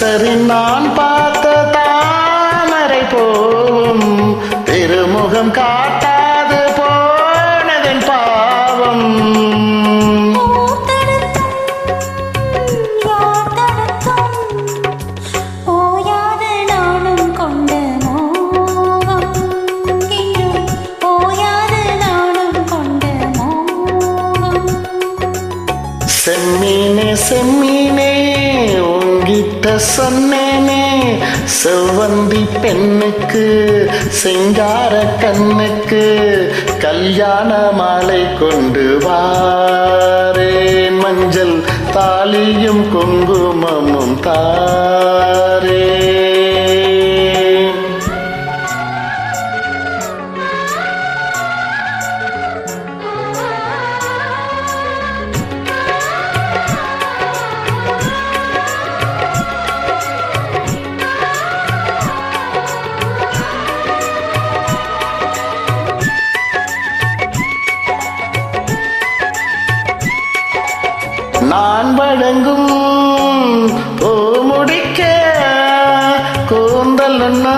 தினசரி நான் பார்த்த தாமரை போவும் திருமுகம் காட்டாது போனதன் பாவம். பூத்தடுத்தும் யாத்தடுத்தும் உங்கிட்ட சொன்னேனே செவ்வந்தி பெண்ணுக்கு சிங்கார கண்ணுக்கு கல்யாண மாலை கொண்டு வாரே. மஞ்சள் தாலியும் குங்குமமும் தாரே. வழங்கும் ஓ முடிக்க கூந்தல் ஒன்னா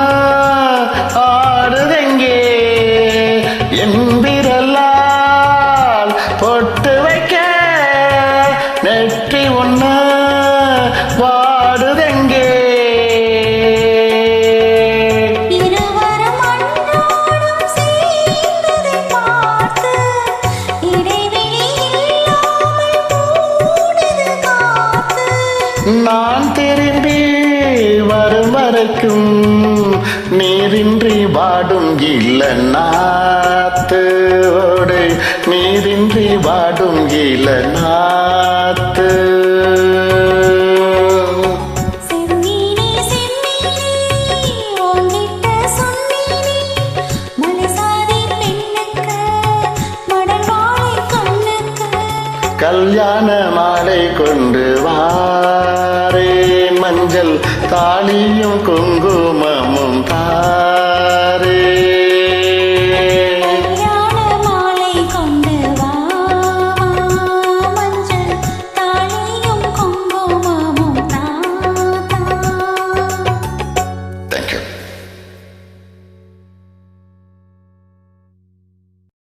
நான் திரும்பி வரும் வரைக்கும் நீரின்றி வாடும் இல்ல நாத்தோடு நீரின்றி வாடும் இல்ல கல்யாண மாலை கொண்டு வாரே மஞ்சள் தாலியும் குங்குமமும் தா